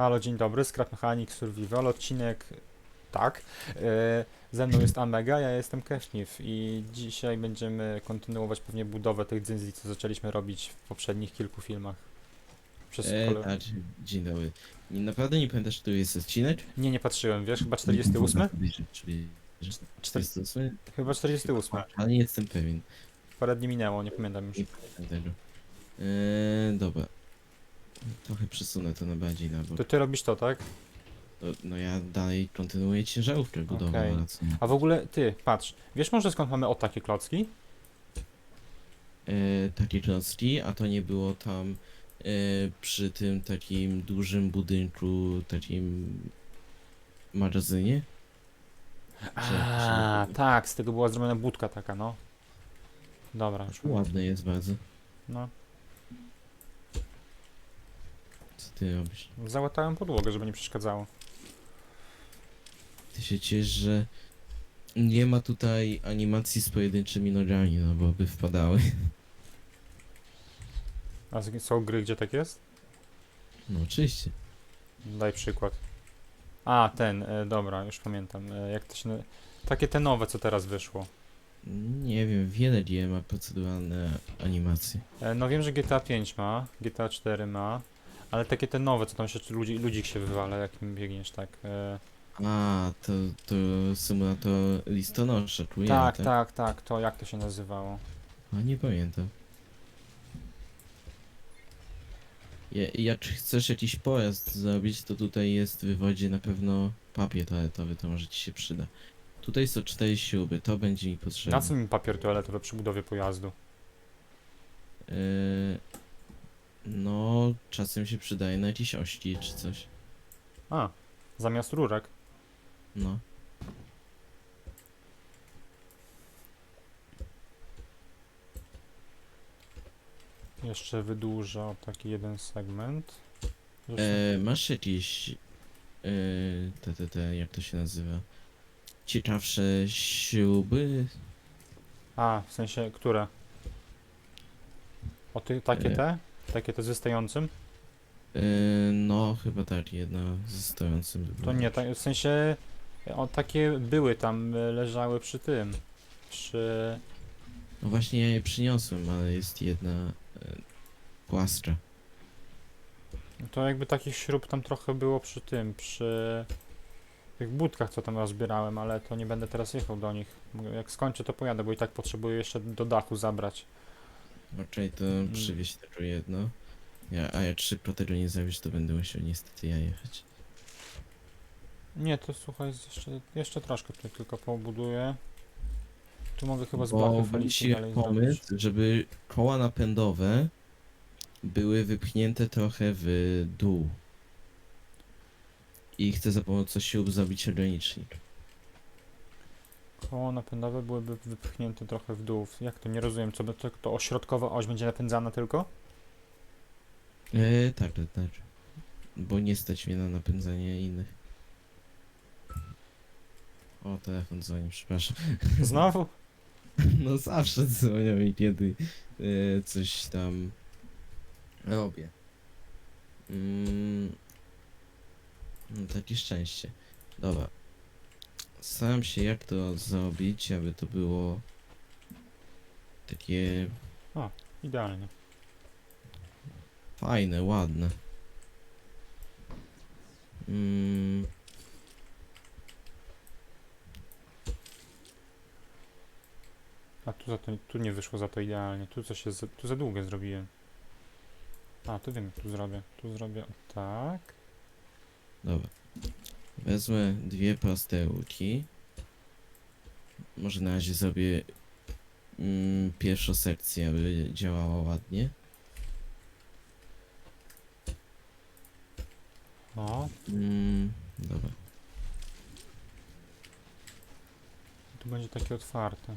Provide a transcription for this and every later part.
Halo, dzień dobry, Scrap Mechanic Survival, odcinek tak. E, Ze mną jest Amega, ja jestem Kefnif i dzisiaj będziemy kontynuować pewnie budowę tych dzyndzli, co zaczęliśmy robić w poprzednich kilku filmach. Przez E, kole- tak, dzień dobry. Nie- Naprawdę nie pamiętasz, który jest odcinek? Nie, nie patrzyłem, wiesz, chyba 48? Czyli Czter- 48? Chyba 48. Ale nie jestem pewien. Parę dni minęło, nie pamiętam już. Nie pamiętam tego. E, dobra. Trochę przesunę to na bardziej na bok. To ty robisz to, tak? To, no ja dalej kontynuuję ciężarówkę budową. Okej. a co? A w ogóle, ty, patrz, wiesz może skąd mamy o takie klocki? E, takie klocki, a to nie było tam e, przy tym takim dużym budynku, takim magazynie? A, tak, z tego była zrobiona budka taka, no. Dobra, już Ładne jest bardzo. No, Co ty robisz? załatałem podłogę, żeby nie przeszkadzało. Ty się ciesz, że nie ma tutaj animacji z pojedynczymi nogami, no bo by wpadały. A z- są gry, gdzie tak jest? No oczywiście. Daj przykład. A, ten, e, dobra, już pamiętam. E, jak to się. na- Takie te nowe, co teraz wyszło. Nie wiem, wiele gier ma proceduralne animacje. E, no wiem, że GTA 5 ma, GTA 4 ma, ale takie te nowe, co tam się ludzi, ludzik się wywala, jak nim biegniesz, tak. E, A, to, to symulator listonosza, tu tak, tak, tak, to jak to się nazywało? A nie pamiętam. Je, jak chcesz jakiś pojazd zrobić, to tutaj jest w wywodzie na pewno papier toaletowy, to może ci się przyda. Tutaj są cztery śruby, to będzie mi potrzebne. Na co mi papier toaletowy przy budowie pojazdu? Yy, no, czasem się przydaje na jakieś ości czy coś. A, zamiast rurek. No. Jeszcze wydłuża o taki jeden segment. Jeszcze- E, masz jakieś. E, te, te, te, jak to się nazywa? Ciekawsze śruby? A, w sensie, które? O ty, takie E. te? Takie te z wystającym? E, no, chyba tak, jedna ze stojącym. To nie, tak, w sensie, o, takie były tam, e, leżały przy tym. Przy... No właśnie, ja je przyniosłem, ale jest jedna e, płaska. To jakby takich śrub tam trochę było przy tym, przy tych budkach, co tam rozbierałem, ale to nie będę teraz jechał do nich. Jak skończę, to pojadę, bo i tak potrzebuję jeszcze do dachu zabrać. Okej, to Mm. przywieź tylko jedno. Ja, a jak szybko tego nie zrobisz, to będę musiał niestety ja jechać. Nie, to słuchaj, jeszcze, jeszcze troszkę tutaj tylko pobuduję. Tu mogę chyba z Bo blachy się dalej zrobić. pomysł, żeby koła napędowe były wypchnięte trochę w dół. I chcę za pomocą śrub zrobić ogranicznik. Koło napędowe byłyby wypchnięte trochę w dół. Jak to? Nie rozumiem, co by to, to ośrodkowa oś będzie napędzana tylko? E, tak, tak, tak. Bo nie stać mnie na napędzanie innych. O, telefon dzwoni, przepraszam. Znowu? No zawsze dzwonią mi kiedy e, coś tam robię. Mm, no, takie szczęście. Dobra. Staram się jak to zrobić, aby to było takie Idealnie. fajne, ładne. Mm, A tu, za to, tu nie wyszło za to idealnie. Tu coś jest, za- tu za długie zrobiłem. A, tu wiem, jak tu zrobię. Tu zrobię o tak. dobra. Wezmę dwie proste łuki. Może na razie zrobię mm, pierwszą sekcję, aby działała ładnie. O, Mm, dobra. tu będzie takie otwarte.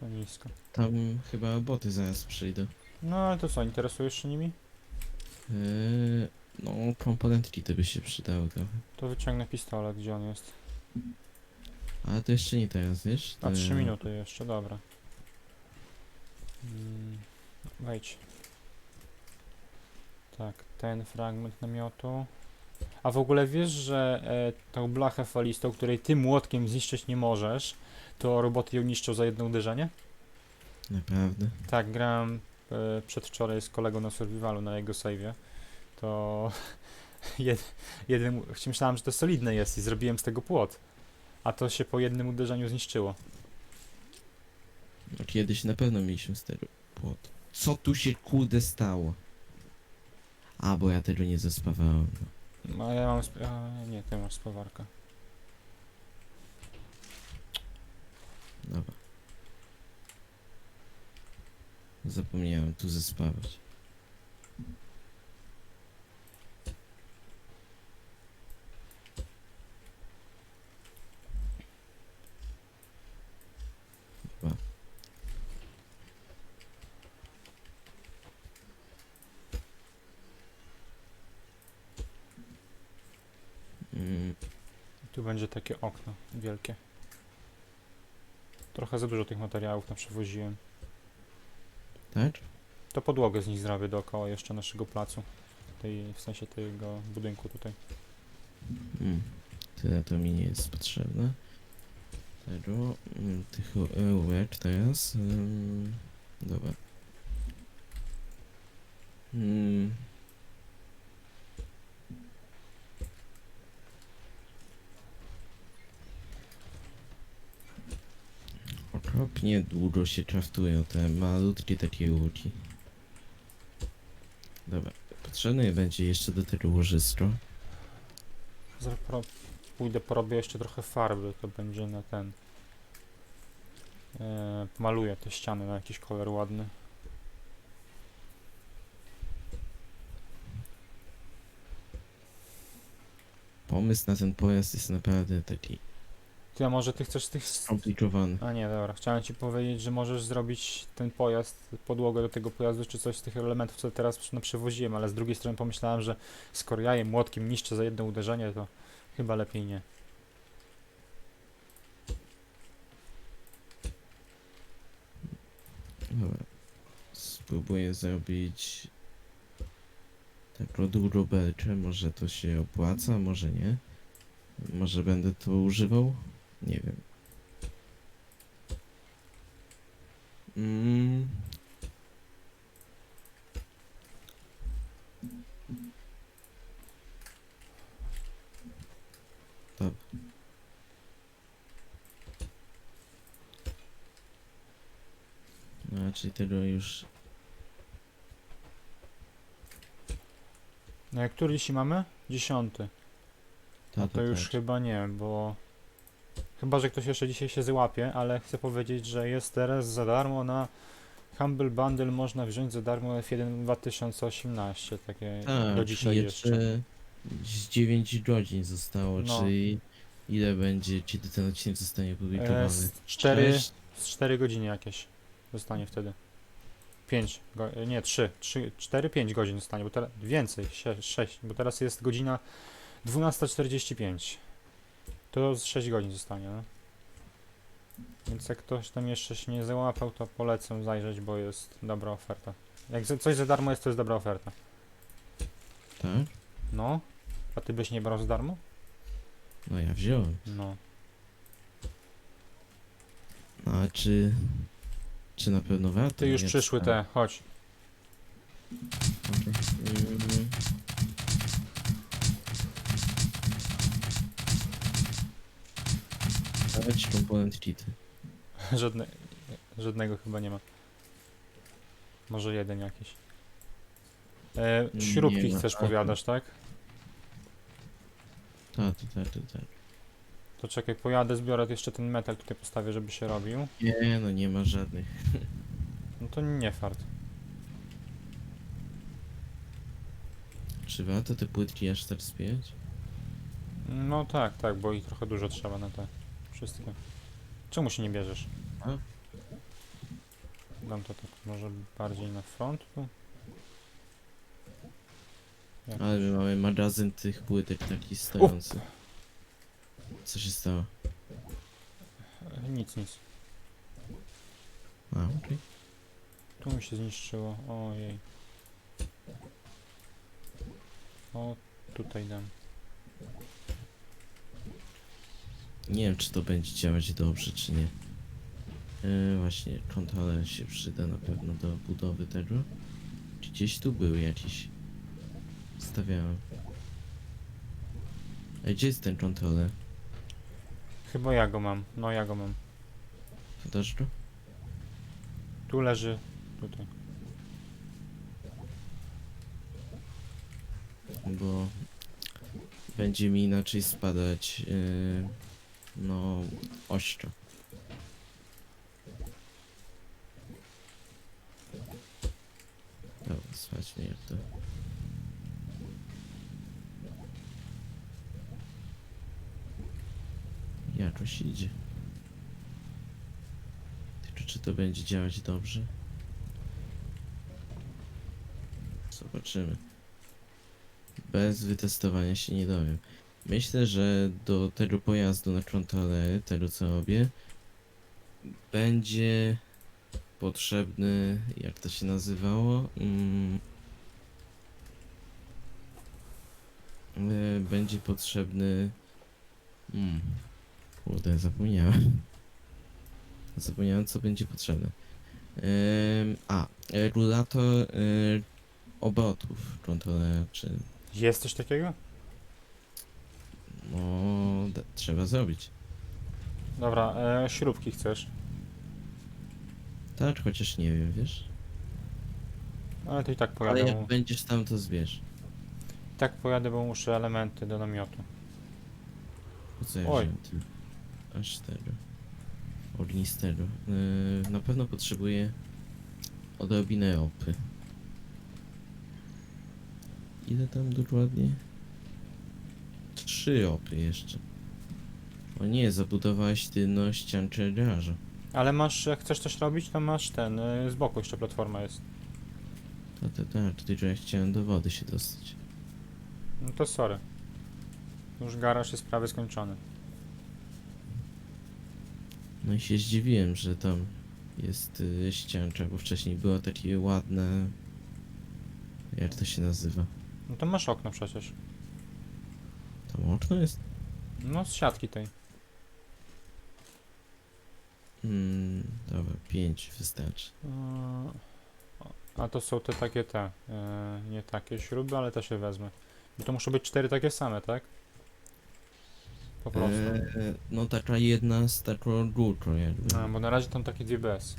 Za nisko. Tam chyba boty zaraz przyjdą. No, ale to co, interesujesz się nimi? Eee, no, komponentki to by się przydały trochę. To wyciągnę pistolet, gdzie on jest. Ale to jeszcze nie teraz, wiesz? Na To 3 ja- minuty jeszcze, dobra. Mm, wejdź. Tak, ten fragment namiotu. A w ogóle wiesz, że e, tą blachę falistą, której ty młotkiem zniszczyć nie możesz, to roboty ją niszczą za jedno uderzenie? Naprawdę? Tak, grałem e, przedwczoraj z kolegą na survivalu na jego save'ie. To jed, jeden, myślałem, że to solidne jest i zrobiłem z tego płot. A to się po jednym uderzeniu zniszczyło. No kiedyś na pewno mieliśmy stereo płot. Co tu się kurde stało? A, bo ja tego nie zespawałem. No. No, ja mam. Sp- a, nie, ty masz spawarkę. Dobra. Zapomniałem tu zespawać. Dobra. Mm, Tu będzie takie okno wielkie. Trochę za dużo tych materiałów tam przewoziłem. tak? To podłogę z nich zrobię dookoła jeszcze naszego placu. Tej, w sensie tego budynku tutaj. Mm, tyle to mi nie jest potrzebne. Tego, mm, tych łek teraz. ym, dobra. Mm. Okropnie długo się kraftują te malutkie takie łuki. Dobra, potrzebne będzie jeszcze do tego łożysko. Zro- pro- Pójdę porobię jeszcze trochę farby, to będzie na ten. E, maluję te ściany na jakiś kolor ładny. Pomysł na ten pojazd jest naprawdę taki Ty, a może ty chcesz tych... skomplikowany. A nie, dobra. Chciałem ci powiedzieć, że możesz zrobić ten pojazd, podłogę do tego pojazdu, czy coś z tych elementów, co teraz przy- no, przewoziłem, ale z drugiej strony pomyślałem, że skoro ja je młotkiem niszczę za jedno uderzenie, to chyba lepiej nie. Dobra. Spróbuję zrobić taką dużą belkę. Może to się opłaca, może nie. Może będę to używał? Nie wiem. Mm. Dobra. No, czyli tego już No jak który dzisiaj mamy? Dziesiąty. Ta, No to już tak. chyba nie, bo... Chyba, że ktoś jeszcze dzisiaj się złapie, ale chcę powiedzieć, że jest teraz za darmo na Humble Bundle można wziąć za darmo F1 2018, takie Tak, do dzisiaj jeszcze, z 9 godzin zostało, No. czyli ile będzie, kiedy ten odcinek zostanie E, opublikowany? z 4, Sześć? z 4 godziny jakieś zostanie wtedy. 5, go, nie 3, 3, 4, 5 godzin zostanie, bo teraz więcej, 6, bo teraz jest godzina 12.45. To z 6 godzin zostanie, no. Więc jak ktoś tam jeszcze się nie załapał, to polecam zajrzeć, bo jest dobra oferta. Jak za- coś za darmo jest, to jest dobra oferta. Tak? No. A ty byś nie brał za darmo? No ja wziąłem. No. A czy... Czy na pewno warto? Ty już przyszły tak. te, chodź. Okej. Żadne, żadnego chyba nie ma. Może jeden jakiś. E, śrubki ma, chcesz, a- powiadasz, tak? Tak, tak, tak, tak, tak. To czekaj, pojadę, zbiorę jeszcze ten metal tutaj postawię, żeby się robił. Nie, no nie ma żadnych. No to nie fart. Czy warto te płytki aż tak spiąć? No tak, tak, bo ich trochę dużo trzeba na te wszystkie. Czemu się nie bierzesz? A? Dam to tak może bardziej na front tu. Jak Ale my mamy magazyn tych płytek taki stojący. Co się stało? E, Nic, nic. A, okej. Tu mi się zniszczyło. Ojej. O, tutaj dam. Nie wiem, czy to będzie działać dobrze, czy nie. E, właśnie, kontroler się przyda na pewno do budowy tego. Czy gdzieś tu był jakiś? Stawiałem. A gdzie jest ten kontroler? Chyba ja go mam. No ja go mam. Podasz go? Tu leży. Tutaj. Bo będzie mi inaczej spadać yy, no ościo. Dobra, jak to. Jakoś idzie. Tylko czy to będzie działać dobrze? Zobaczymy. Bez wytestowania się nie dowiem. Myślę, że do tego pojazdu na kontroler, tego co robię, będzie potrzebny, jak to się nazywało? Mm, e, będzie potrzebny. Mm, kurde, zapomniałem. Zapomniałem, co będzie potrzebne. A, regulator e, obrotów kontrolera, czy Jest coś takiego? No, da- trzeba zrobić. Dobra, e, śrubki chcesz. Tak, chociaż nie wiem, wiesz? Ale to i tak Ale pojadę. jak będziesz tam, to zbierz. I tak pojadę, bo muszę elementy do namiotu. Po co ja Oj. wziąłem tyle? Aż tego. Ognistego. Yy, na pewno potrzebuję odrobinę ropy. Ile tam dokładnie? Trzy ropy jeszcze. O nie, zabudowałeś ty no ściankę garaża. Ale masz, jak chcesz coś robić, to masz ten, y, z boku jeszcze platforma jest. To, to, tak, tylko ja chciałem do wody się dostać. No to sorry. Już garaż jest prawie skończony. No i się zdziwiłem, że tam jest y, ścianka, bo wcześniej było takie ładne... Jak to się nazywa? No to masz okno przecież. Okno jest? No z siatki tej. Mm, dobra, pięć wystarczy. A to są te takie te, yy, nie takie śruby, ale te się wezmę. Bo to muszą być cztery takie same, tak? Po prostu. E, no taka jedna z taką górką jakby. A, bo na razie tam takie dwie bez.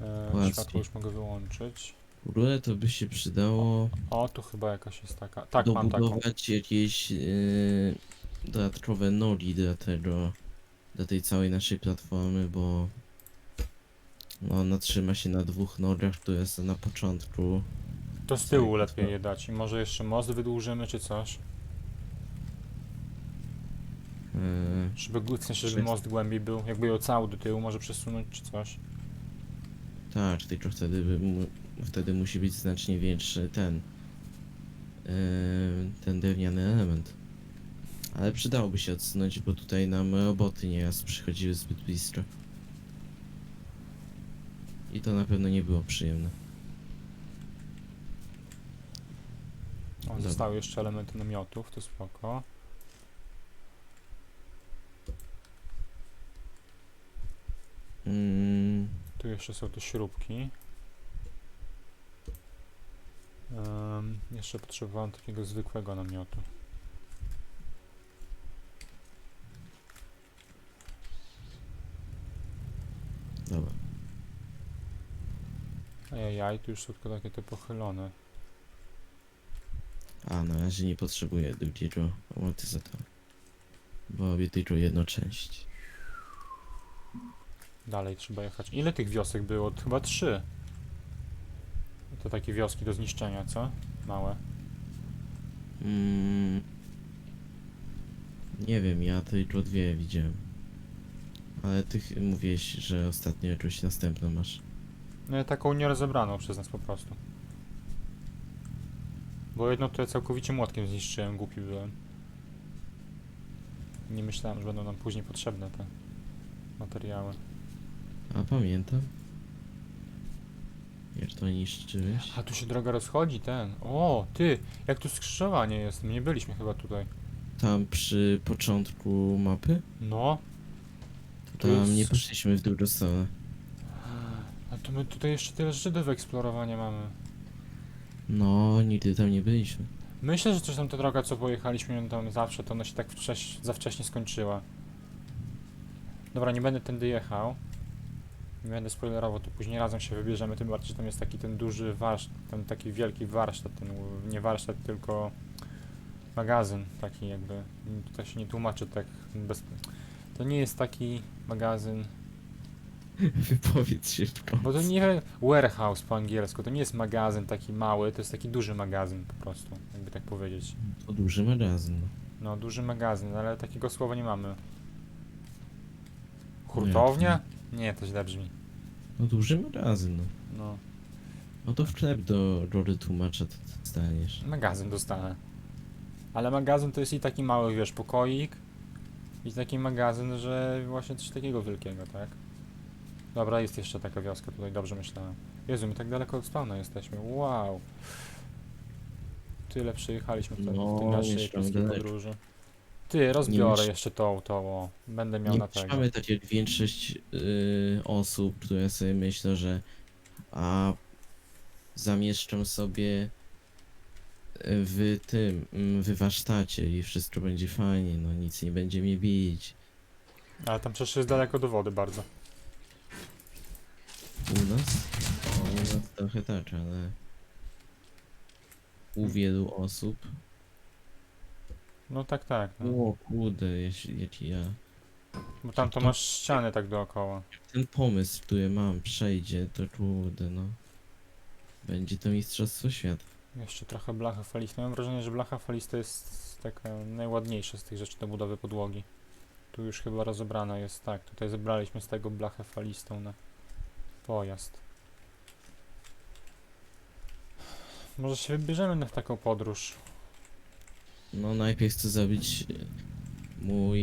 Yy, Płaskie. światło już mogę wyłączyć. W ogóle to by się przydało O, tu chyba jakaś jest taka. Tak, mam taką. dobudować jakieś y, dodatkowe nogi dla tego, dla tej całej naszej platformy, bo no, ona trzyma się na dwóch nogach, które są na początku. To z tyłu Tak, lepiej to- je dać. I może jeszcze most wydłużymy, czy coś. E, Żeby, gł- w sensie, żeby most głębiej był. Jakby ją całą do tyłu może przesunąć, czy coś. tak, tylko wtedy, by mu, wtedy musi być znacznie większy ten, ten drewniany element. Ale przydałoby się odsunąć, bo tutaj nam roboty nieraz przychodziły zbyt blisko. I to na pewno nie było przyjemne. O, zostały jeszcze elementy namiotów, to spoko. Mm, Tu jeszcze są te śrubki. Em, jeszcze potrzebowałem takiego zwykłego namiotu. dobra. Ajajaj, tu już są tylko takie te pochylone. A, na razie nie potrzebuję drugiego amortyzatora. Bo robię tylko jedną część. Dalej trzeba jechać. Ile tych wiosek było? Chyba trzy. To takie wioski do zniszczenia, co? Małe. Mm, nie wiem, ja tylko dwie widziałem. Ale ty ch- mówiłeś, że ostatnio jakąś następną masz. No taką nierozebraną przez nas po prostu. Bo jedno to ja całkowicie młotkiem zniszczyłem, głupi byłem. Nie myślałem, że będą nam później potrzebne te materiały. A pamiętam. Jak to niszczyłeś? A tu się droga rozchodzi, ten. O, ty, jak tu skrzyżowanie jest. My nie byliśmy chyba tutaj. Tam przy początku mapy? No. Tu Tam nie jest- poszliśmy w drugą stronę. A to my tutaj jeszcze tyle rzeczy do wyeksplorowania mamy. No, nigdy tam nie byliśmy. Myślę, że coś tam ta droga, co pojechaliśmy tam zawsze, to ona się tak wcześ, za wcześnie skończyła. Dobra, nie będę tędy jechał. Nie będę spoilerował, to później razem się wybierzemy, tym bardziej, że tam jest taki ten duży warsztat, ten taki wielki warsztat, ten, nie warsztat, tylko magazyn taki jakby. Tutaj się nie tłumaczy tak bez... To nie jest taki magazyn, Wypowiedz się bo to nie warehouse po angielsku, to nie jest magazyn taki mały, to jest taki duży magazyn po prostu, jakby tak powiedzieć. To duży magazyn. No, duży magazyn, ale takiego słowa nie mamy. Hurtownia? Nie, to źle brzmi. No duży magazyn, no. No, No to wklep do rory tłumacza to dostaniesz. magazyn dostanę. Ale magazyn to jest i taki mały, wiesz, pokoik. I taki magazyn, że właśnie coś takiego wielkiego, tak? Dobra, jest jeszcze taka wioska tutaj, dobrze myślałem. Jezu, my tak daleko od spawna jesteśmy, wow. Tyle przejechaliśmy w, te, w No, tej naszej jeszcze daleko. podróży. Ty, rozbiorę jeszcze tą, tą, o. Będę miał Nie na tego. mamy tak jak większość y, osób, które sobie myślą, że a zamieszczą sobie w tym, mm, w warsztacie i wszystko będzie fajnie, no nic nie będzie mnie bić. Ale tam przecież jest daleko do wody bardzo. U nas? O, u nas trochę tak, ale u wielu osób. No tak, tak. No. O kurde, jeśli, jeśli ja. Bo tam to masz ściany tak dookoła. Ten pomysł, który mam, przejdzie, to kurde, no. Będzie to Mistrzostwo Świata. Jeszcze trochę blacha falista. Mam wrażenie, że blacha falista jest taka najładniejsza z tych rzeczy do budowy podłogi. Tu już chyba rozebrana jest, tak. Tutaj zebraliśmy z tego blachę falistą na pojazd. Może się wybierzemy na taką podróż. No najpierw chcę zrobić e, mój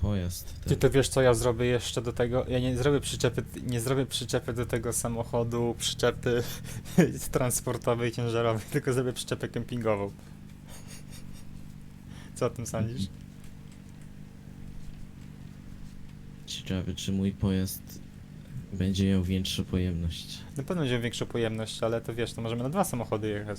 pojazd. Ty Tak. to wiesz co ja zrobię jeszcze do tego? Ja nie zrobię przyczepy, nie zrobię przyczepy do tego samochodu, przyczepy transportowej, ciężarowej, tylko zrobię przyczepę kempingową. Co o tym sądzisz? Ciekawe, czy mój pojazd będzie miał większą pojemność. Na pewno będzie większa pojemność, ale to wiesz, to możemy na dwa samochody jechać.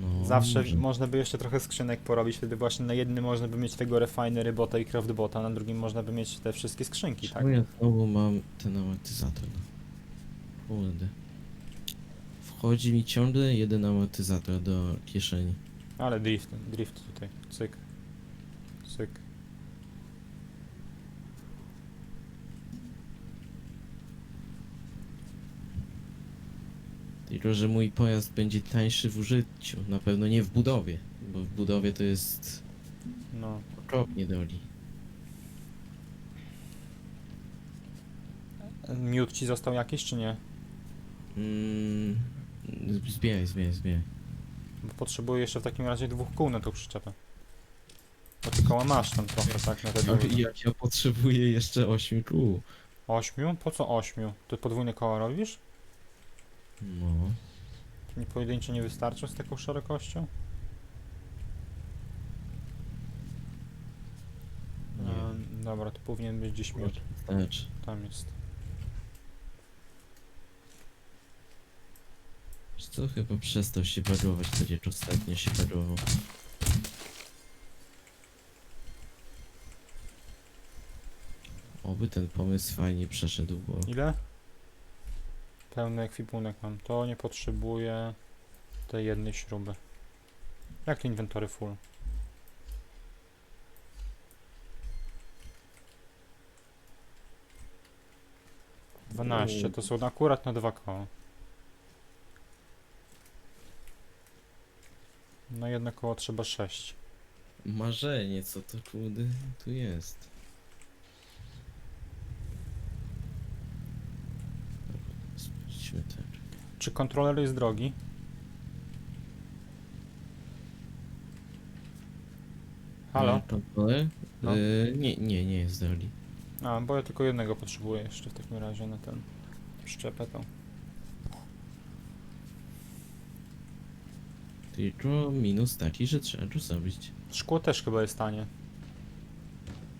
No, Zawsze może. można by jeszcze trochę skrzynek porobić, wtedy właśnie na jednym można by mieć tego refinery bota i craftbota, na drugim można by mieć te wszystkie skrzynki, tak? Czemu ja znowu mam ten amortyzator? Kurde. Wchodzi mi ciągle jeden amortyzator do kieszeni. Ale drift, drift tutaj, cyk. Tylko, że mój pojazd będzie tańszy w użyciu. Na pewno nie w budowie, bo w budowie to jest No. okropnie doli. Miód ci został jakiś, czy nie? Mm, zbieraj, zbieraj, zbieraj. Bo potrzebuję jeszcze w takim razie dwóch kół na tą przyczepę. Bo ty koła masz tam trochę, tak, na te Ale drugie. jak ja potrzebuję jeszcze 8 kół. Ośmiu? Po co ośmiu? Ty podwójne koła robisz? No. Mi pojedyncze nie wystarczą z taką szerokością? Nie. E, dobra, to powinien być gdzieś miód. Znaczy. Tam jest. Wiesz Co chyba przestał się bagować, tak jak ostatnio się bagował. Oby ten pomysł fajnie przeszedł, bo Ile? Pełny ekwipunek mam. To nie potrzebuję tej jednej śruby. Jak to inwentory full? Dwanaście, to są akurat na dwa koła. Na jedno koło trzeba sześć. marzenie, co to kurde tu jest. Dobra, Tak. Czy kontroler jest drogi? Halo? Kontroler? No. E, nie, nie, nie jest drogi. A, bo ja tylko jednego potrzebuję jeszcze w takim razie na ten. Przyczepę tą. Tylko minus taki, że trzeba tu zrobić. Szkło też chyba jest tanie.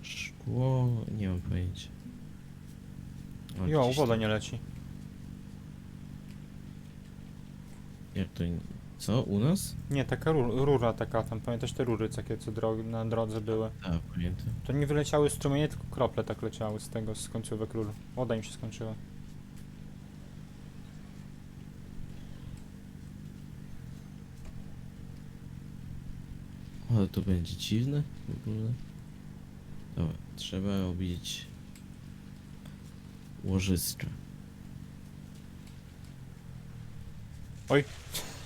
Szkło, nie mam pojęcia. O, Jo, woda nie leci. Jak to... Co, u nas? Nie, taka ru- rura taka, tam pamiętasz te rury takie, co dro- na drodze były. Tak, pamiętam. To nie wyleciały strumienie, tylko krople tak leciały z tego, z końcówek rur. Woda im się skończyła. Ale to będzie dziwne w ogóle. Dobra, trzeba robić łożyska.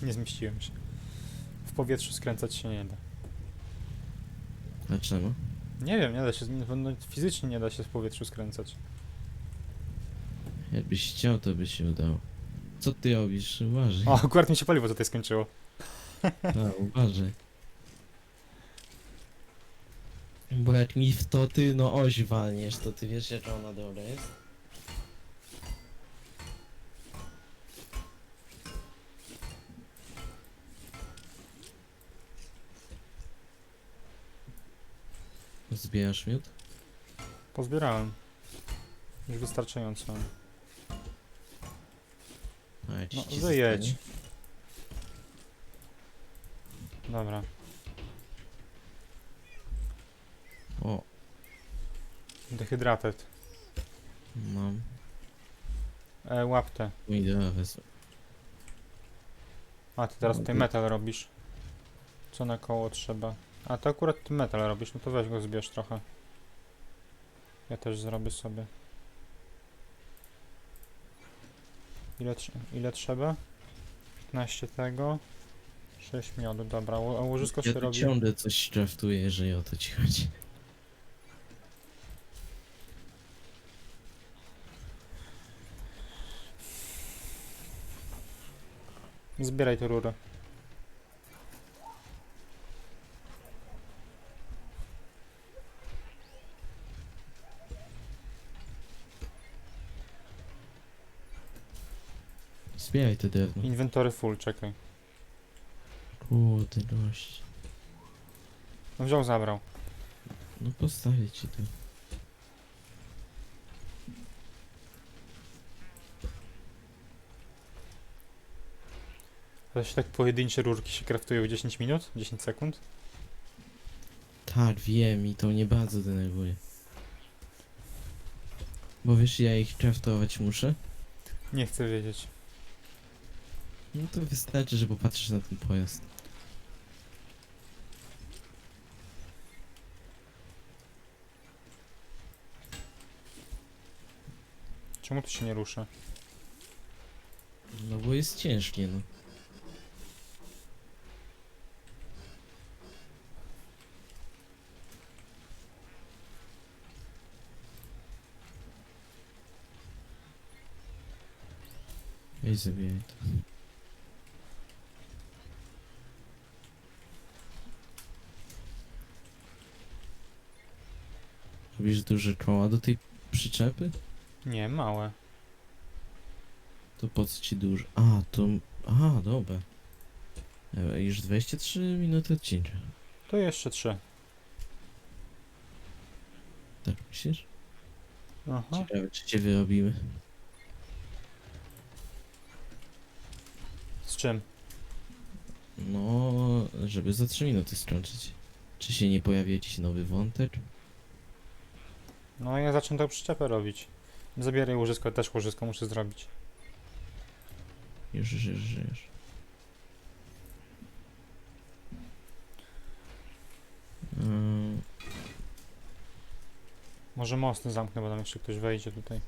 Nie zmieściłem się. W powietrzu skręcać się nie da. Dlaczego? Nie wiem, nie da się, no, fizycznie nie da się w powietrzu skręcać. Jakbyś chciał, to by się udało. Co ty robisz? Uważaj. O, akurat mi się paliwo tutaj skończyło. A, uważaj. Bo jak mi w to ty, no oś walniesz, to ty wiesz jak ona dobra jest? Zbierasz miód? Pozbierałem. Już wystarczająco. No, ci wyjedź. zostanie? Dobra. O, Dehydrated. mam. E, łap te. Wezmę. A, ty teraz No, tutaj metal robisz. Co na koło trzeba? A, to akurat ty metal robisz, no to weź go zbierz trochę. Ja też zrobię sobie. Ile, ile trzeba? 15 tego. 6 miodu, dobra. ło- łożysko Ja się tu robi. ciągle coś draftuję, jeżeli o to ci chodzi. Zbieraj tę rurę. Zbieraj te drewno. Inwentory full, czekaj. Kurde, gość. No wziął, zabrał. No postawię ci to. To się tak pojedyncze rurki się kraftują w 10 minut? 10 sekund? Tak, wiem i to mnie bardzo denerwuje. Bo wiesz, ja ich craftować muszę. Nie chcę wiedzieć. No to wystarczy, że popatrzysz na ten pojazd. Czemu tu się nie rusza? No bo jest ciężkie, no. Ej, zabijaj to. Robisz duże koła do tej przyczepy? Nie, małe. To po co ci dużo? A, to... Aha, dobra. Już 23 minuty odcinka. To jeszcze 3. Tak myślisz? Aha. Ciekawe, czy cię wyrobimy. Z czym? No, żeby za 3 minuty skończyć. Czy się nie pojawi jakiś nowy wątek? No ja zacznę tą przyczepę robić. Zabieraj łożysko, też łożysko muszę zrobić. Już, już, już, już. Ym, Może mosty zamknę, bo tam jeszcze ktoś wejdzie tutaj.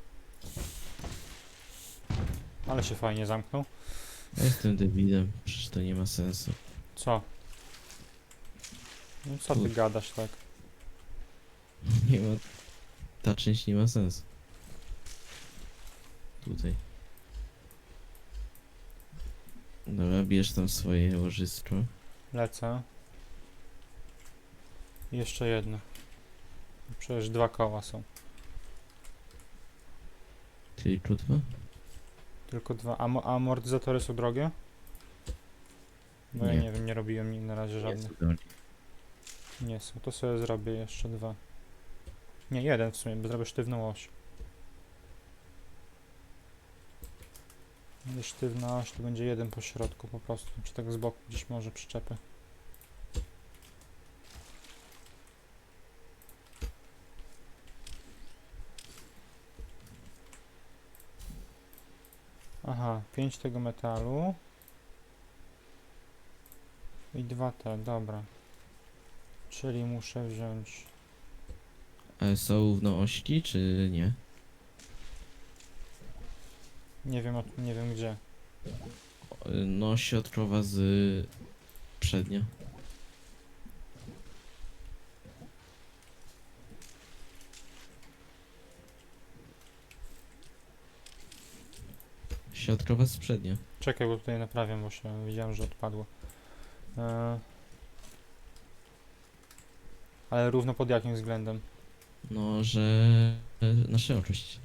Ale się fajnie zamknął. ja jestem debilem, przecież to nie ma sensu. Co? No co ty Kur- gadasz tak? Nie ma... Ta część nie ma sensu. Tutaj. Dobra, bierz tam swoje łożysko. Lecę. Jeszcze jedno. Przecież dwa koła są. Tylko dwa? Tylko dwa. A, mo- a amortyzatory są drogie? Bo ja Nie. nie wiem, nie robiłem nigdy na razie żadnych. Nie są, to sobie zrobię jeszcze dwa. Nie, jeden w sumie, bo zrobię sztywną oś. Będzie sztywna oś, to będzie jeden po środku po prostu, czy tak z boku gdzieś może przyczepy. Aha, pięć tego metalu. I dwa te, dobra. Czyli muszę wziąć. Ale są wnoośki, czy nie? Nie wiem, o- nie wiem gdzie. O, No, środkowa z przednia. Środkowa z przednia. Czekaj, bo tutaj naprawiam, bo się widziałem, że odpadło. E... Ale równo pod jakim względem? No, że e, na szerokość.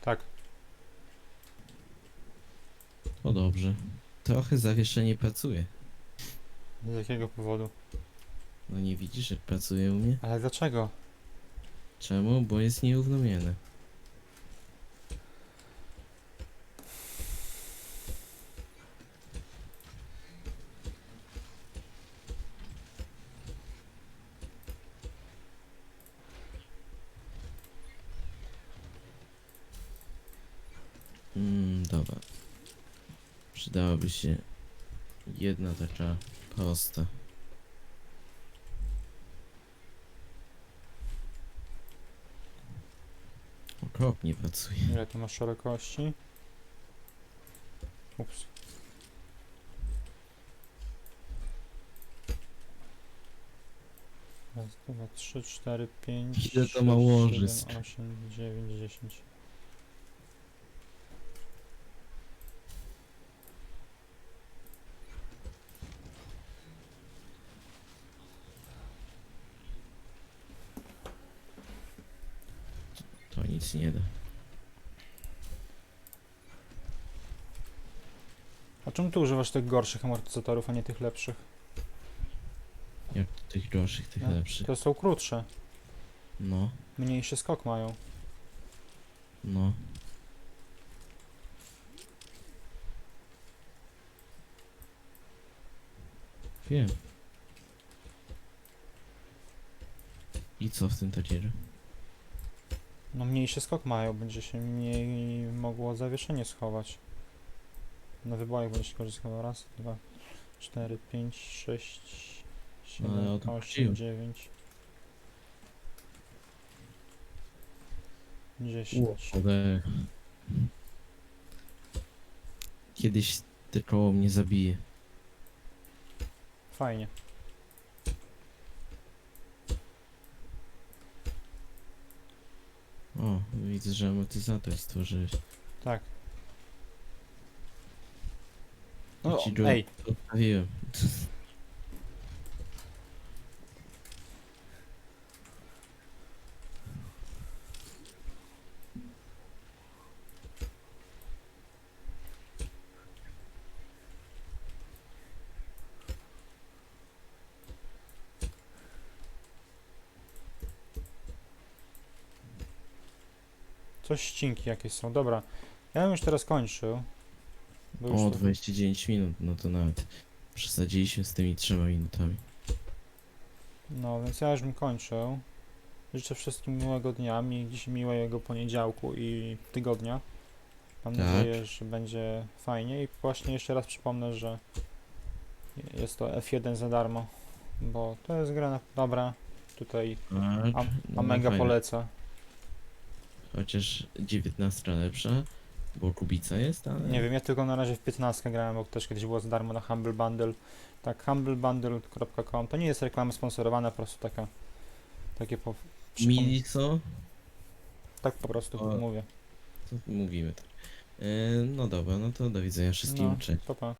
Tak. To dobrze. Trochę zawieszenie pracuje. Z jakiego powodu? No nie widzisz jak pracuje u mnie? Ale dlaczego? Czemu? Bo jest nierównomierne. Mm, dobra. Się jedna taka prosta. Okropnie pracuje. Ile tu masz szerokości? Ups. Raz, dwa, trzy, cztery, pięć, Ile to sześć, ma siedem, łożysk? osiem, dziewięć, dziesięć. To nic nie da. A czemu ty używasz tych gorszych amortyzatorów, a nie tych lepszych? Jak tych gorszych, tych No, lepszych. To są krótsze. No, Mniejszy skok mają. no. Wiem. I co w tym takiego? No mniejszy skok mają, będzie się mniej mogło zawieszenie schować. Na wybojach będzie się korzystało. Raz, dwa, cztery, pięć, sześć, No, siedem, o to osiem, dziewięć. Dziesięć. Ale... Kiedyś te koło mnie zabije. Fajnie. O, widzę, że amortyzator stworzyłeś. Tak. No, Ci go ej, Odprawiłem. coś ścinki jakieś są. Dobra, ja bym już teraz kończył. Bo już O, to- 29 minut, no to nawet przesadziliśmy z tymi trzema minutami. No, więc ja już bym kończył. Życzę wszystkim miłego dnia, mi dziś miłego poniedziałku i tygodnia. Mam Tak. nadzieję, że będzie fajnie i właśnie jeszcze raz przypomnę, że jest to F1 za darmo, bo to jest gra na... dobra, tutaj Tak, a, no a mega fajne. Chociaż 19 lepsza, bo kubica jest, ale... Nie wiem, ja tylko na razie w 15 grałem, bo też kiedyś było za darmo na Humble Bundle. Tak, humblebundle.com to nie jest reklama sponsorowana, po prostu taka, takie po... przypom- Mili co? Tak po prostu O. mówię. Mówimy tak. E, no dobra, no to do widzenia wszystkim, No, cześć. pa, pa.